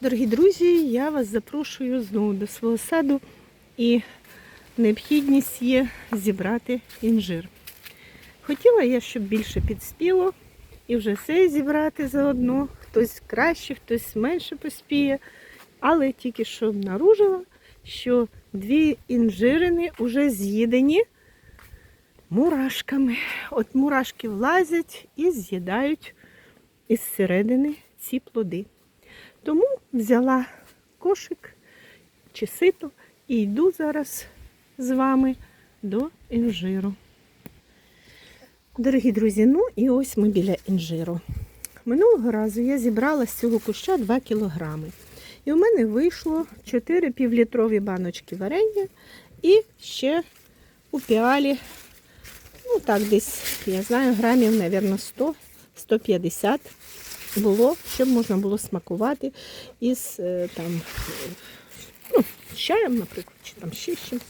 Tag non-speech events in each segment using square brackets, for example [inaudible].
Дорогі друзі, я вас запрошую знову до свого саду і необхідність є зібрати інжир. Хотіла я, щоб більше підспіло і вже все зібрати заодно. Хтось краще, хтось менше поспіє. Але тільки що обнаружила, що дві інжирини вже з'їдені мурашками. От мурашки влазять і з'їдають із середини ці плоди. Тому взяла кошик чи сито і йду зараз з вами до інжиру. Дорогі друзі, ну і ось ми біля інжиру. Минулого разу я зібрала з цього куща 2 кілограми. І у мене вийшло 4 півлітрові баночки варення і ще у піалі, ну так, десь, я знаю, грамів, мабуть, 100-150 було, щоб можна було смакувати із е, там, ну, чаєм, наприклад, чи там ще чимось.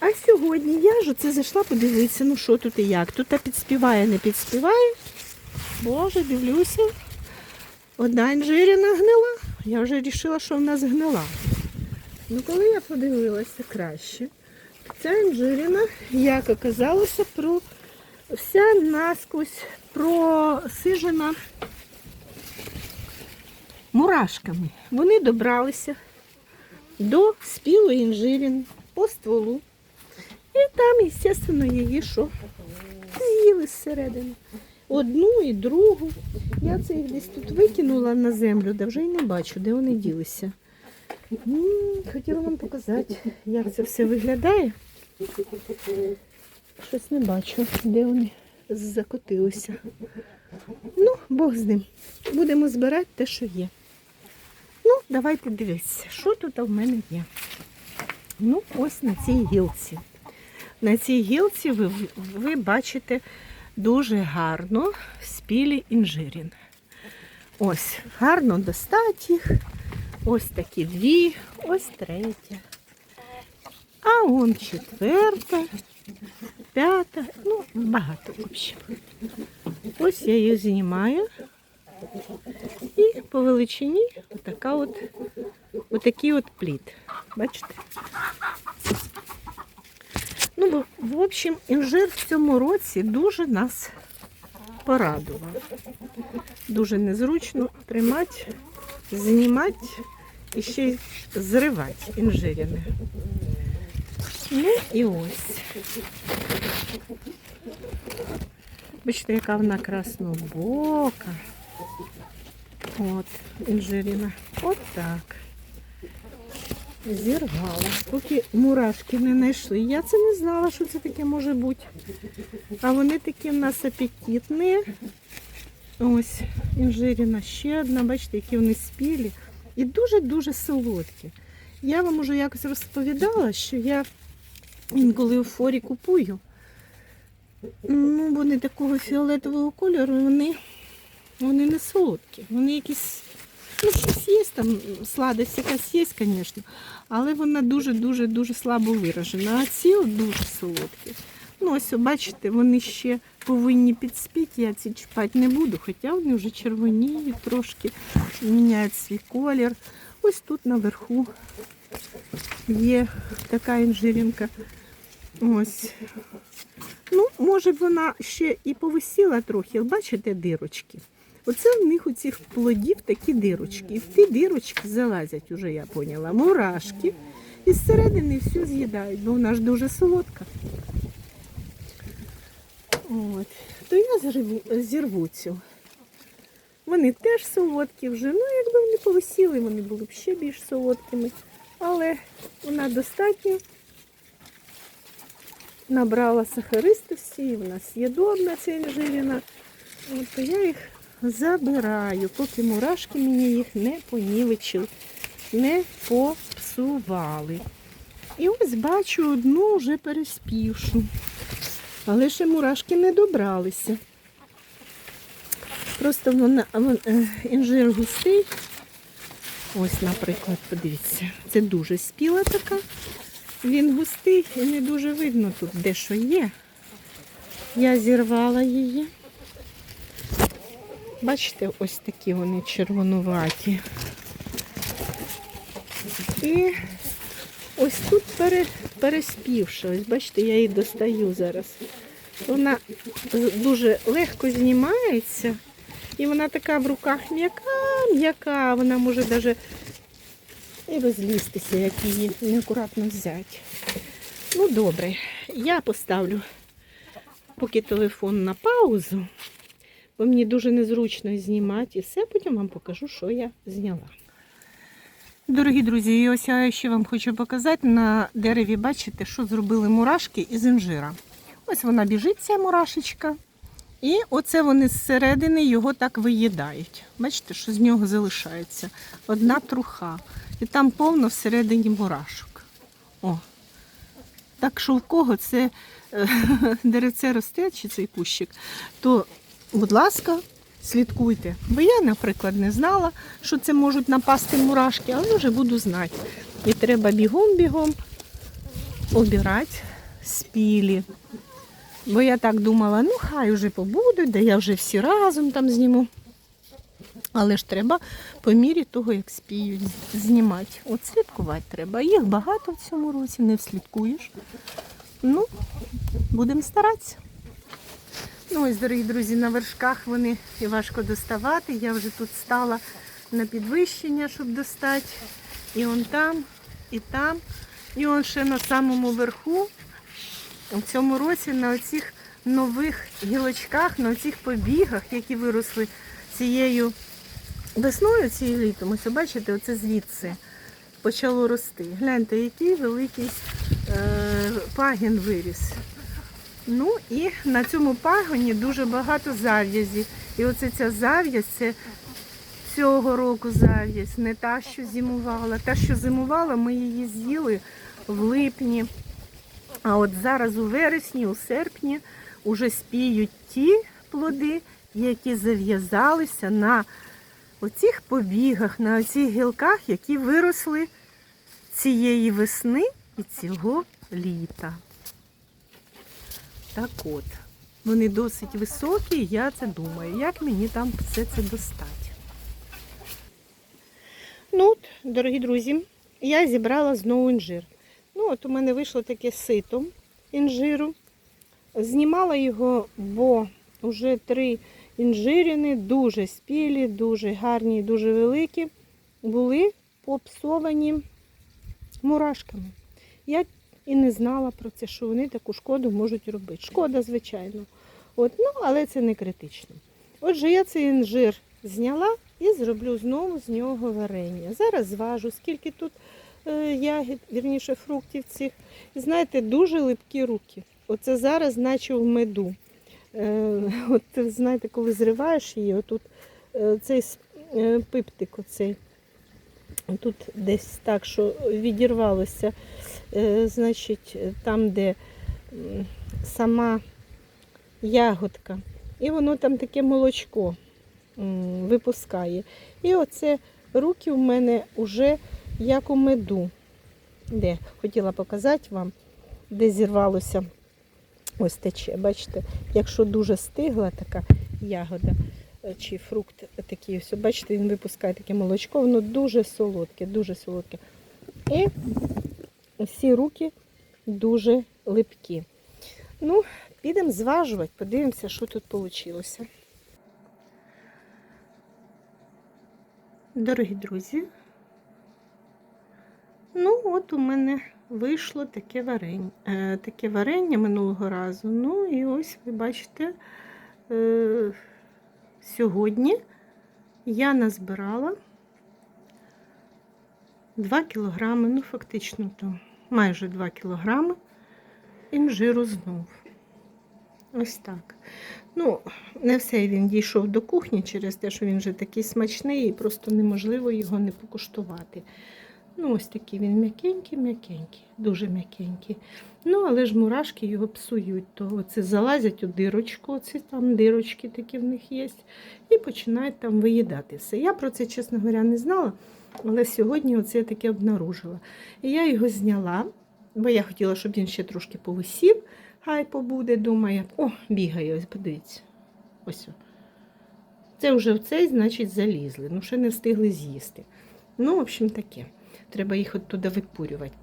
А сьогодні я ж оце зайшла подивитися, ну що тут і як. Тут та підспіває, не підспіває. Боже, дивлюся. Одна інжиріна гнила. Я вже вирішила, що вона згнила. Ну, коли я подивилася краще, ця інжиріна, як оказалося, про вся насквозь просижена мурашками. Вони добралися до спілої інжирін по стволу. І там, звісно, її що? З'їли зсередини. Одну і другу. Я це їх десь тут викинула на землю, де вже й не бачу, де вони ділися. Хотіла вам показати, як це все виглядає. Щось не бачу, де вони закотилися. Ну, Бог з ним. Будемо збирати те, що є. Ну, давайте дивитися, що тут в мене є. Ну, ось на цій гілці. На цій гілці ви, ви бачите дуже гарно спілі інжирін. Ось, гарно достать їх. Ось такі дві, ось третя. А он четверта, п'ята, ну, багато в общем. Ось я її знімаю. І по величині отака от, отакий от плід. Бачите? Ну, в общем, інжир в цьому році дуже нас порадував. Дуже незручно тримати, знімати і ще й зривати інжирями. Ну і ось. Бачите, яка вона краснобока. От, інжиріна. От так. Зірвала. Поки мурашки не знайшли. Я це не знала, що це таке може бути. А вони такі в нас апетитні. Ось, інжиріна ще одна, бачите, які вони спілі. І дуже-дуже солодкі. Я вам уже якось розповідала, що я інколи у форі купую. Ну, вони такого фіолетового кольору, вони, вони не солодкі. Вони якісь, ну, щось є там, сладость якась є, звісно, але вона дуже-дуже дуже слабо виражена. А ці дуже солодкі. Ну, ось, бачите, вони ще повинні підспіти, я ці чіпати не буду, хоча вони вже червоніють трошки, міняють свій колір. Ось тут наверху є така інжирінка. Ось. Ну, може б вона ще і повисіла трохи, бачите дирочки. Оце в них у цих плодів такі дирочки. І в ті дирочки залазять, уже я поняла, мурашки. І зсередини все з'їдають, бо вона ж дуже солодка. От. То я зірву, зірву цю. Вони теж солодкі вже. Ну, якби вони повисіли, вони були б ще більш солодкими. Але вона достатньо набрала сахаристості, і вона з'їдобна ця інжиріна. От, то я їх забираю, поки мурашки мені їх не понівечили, не попсували. І ось бачу одну вже переспівшу. Але ще мурашки не добралися. Просто вона, вон, е, інжир густий. Ось, наприклад, подивіться, це дуже спіла така. Він густий і не дуже видно тут, де що є. Я зірвала її. Бачите, ось такі вони червонуваті. І ось тут пере, переспівша. Ось бачите, я її достаю зараз. Вона дуже легко знімається. І вона така в руках м'яка, м'яка. Вона може навіть і розлізтися, як її неакуратно взяти. Ну, добре, я поставлю поки телефон на паузу, бо мені дуже незручно знімати і все, потім вам покажу, що я зняла. Дорогі друзі, і ось я ще вам хочу показати на дереві, бачите, що зробили мурашки із інжира. Ось вона біжить, ця мурашечка. І оце вони зсередини його так виїдають. Бачите, що з нього залишається одна труха. І там повно всередині мурашок. О. Так що в кого це е, [laughs] деревце росте, чи цей кущик, то, будь ласка, слідкуйте. Бо я, наприклад, не знала, що це можуть напасти мурашки, але вже буду знати. І треба бігом-бігом обирати спілі. Бо я так думала, ну хай вже побудуть, да я вже всі разом там зніму. Але ж треба по мірі того, як спіють, знімати. От слідкувати треба. Їх багато в цьому році, не вслідкуєш. Ну, будемо старатися. Ну ось, дорогі друзі, на вершках вони і важко доставати. Я вже тут стала на підвищення, щоб достати. І он там, і там. І он ще на самому верху. У цьому році на оцих нових гілочках, на оцих побігах, які виросли цією весною, цією літом, ось бачите, оце звідси почало рости. Гляньте, який великий е, пагін виріс. Ну і на цьому пагоні дуже багато зав'язі. І оце ця зав'язь, це цього року зав'язь, не та, що зимувала. Та, що зимувала, ми її з'їли в липні. А от зараз у вересні, у серпні вже спіють ті плоди, які зав'язалися на оцих побігах, на оцих гілках, які виросли цієї весни і цього літа. Так от, вони досить високі, я це думаю, як мені там все це достати. Ну от, дорогі друзі, я зібрала знову інжир. Ну, от у мене вийшло таке сито інжиру. Знімала його, бо вже три інжирини, дуже спілі, дуже гарні, дуже великі, були попсовані мурашками. Я і не знала про це, що вони таку шкоду можуть робити. Шкода, звичайно. От, ну, але це не критично. Отже, я цей інжир зняла і зроблю знову з нього варення. Зараз зважу, скільки тут е, ягід, вірніше, фруктів цих. Знаєте, дуже липкі руки. Оце зараз, наче в меду. Е, от знаєте, коли зриваєш її, отут е, цей е, пиптик оцей. Тут десь так, що відірвалося, значить, там, де сама ягодка. І воно там таке молочко випускає. І оце руки в мене вже як у меду. Де? Хотіла показати вам, де зірвалося. Ось тече. Бачите, якщо дуже стигла така ягода е, чи фрукт такий, ось, бачите, він випускає таке молочко, воно дуже солодке, дуже солодке. І всі руки дуже липкі. Ну, підемо зважувати, подивимося, що тут вийшло. Дорогі друзі, ну от у мене вийшло таке варення, е, таке варення минулого разу. Ну і ось ви бачите, е, сьогодні я назбирала 2 кілограми, ну фактично там майже 2 кілограми інжиру знов. Ось так. Ну, не все він дійшов до кухні через те, що він вже такий смачний і просто неможливо його не покуштувати. Ну, ось такий він м'якенький, м'якенький, дуже м'якенький. Ну, але ж мурашки його псують. То оце залазять у дирочку, оці там дирочки такі в них є, і починають там виїдати все. Я про це, чесно говоря, не знала, але сьогодні оце я таке обнаружила. І я його зняла, бо я хотіла, щоб він ще трошки повисів. Хай побуде, думає. О, бігає, ось подивіться. Ось. Це вже в цей, значить, залізли. Ну, ще не встигли з'їсти. Ну, в общем, таке. Треба їх оттуда викурювати.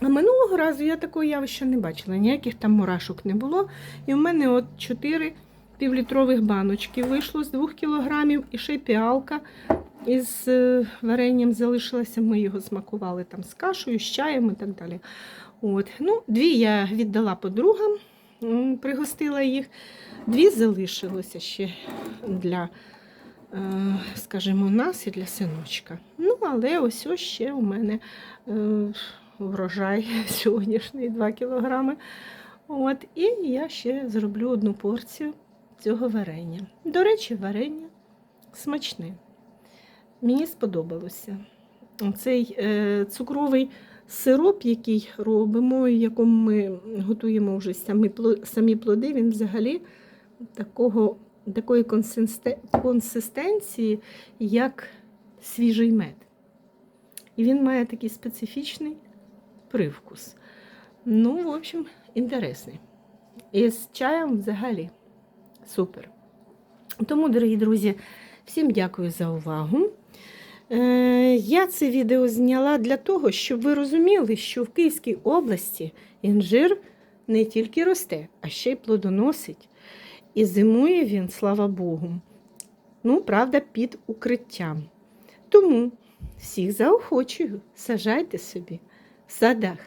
А минулого разу я такого явища не бачила, ніяких там мурашок не було. І в мене от 4 півлітрових баночки вийшло з 2 кілограмів, і ще піалка із е, варенням залишилася. Ми його смакували там з кашею, з чаєм і так далі. От. Ну, дві я віддала подругам, пригостила їх. Дві залишилося ще для, скажімо, нас і для синочка. Ну, але ось ось ще у мене е, врожай [laughs] сьогоднішній 2 кілограми. От, і я ще зроблю одну порцію цього варення. До речі, варення смачне. Мені сподобалося. Цей е, цукровий сироп, який робимо, якому ми готуємо вже самі плоди, він взагалі такого, такої консисте- консистенції, як свіжий мед. І він має такий специфічний привкус. Ну, в общем, інтересний. І з чаєм взагалі супер. Тому, дорогі друзі, всім дякую за увагу. Е, Я це відео зняла для того, щоб ви розуміли, що в Київській області інжир не тільки росте, а ще й плодоносить. І зимує він, слава Богу. Ну, правда, під укриттям. Тому всіх заохочую, сажайте собі в садах.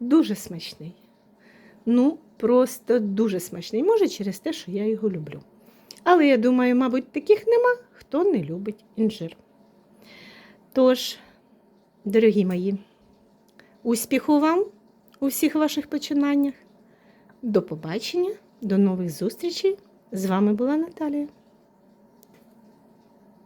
Дуже смачний. Ну, просто дуже смачний. Може, через те, що я його люблю. Але я думаю, мабуть, таких нема, хто не любить інжир. Тож, дорогі мої, успіху вам у всіх ваших починаннях. До побачення, до нових зустрічей. З вами була Наталія.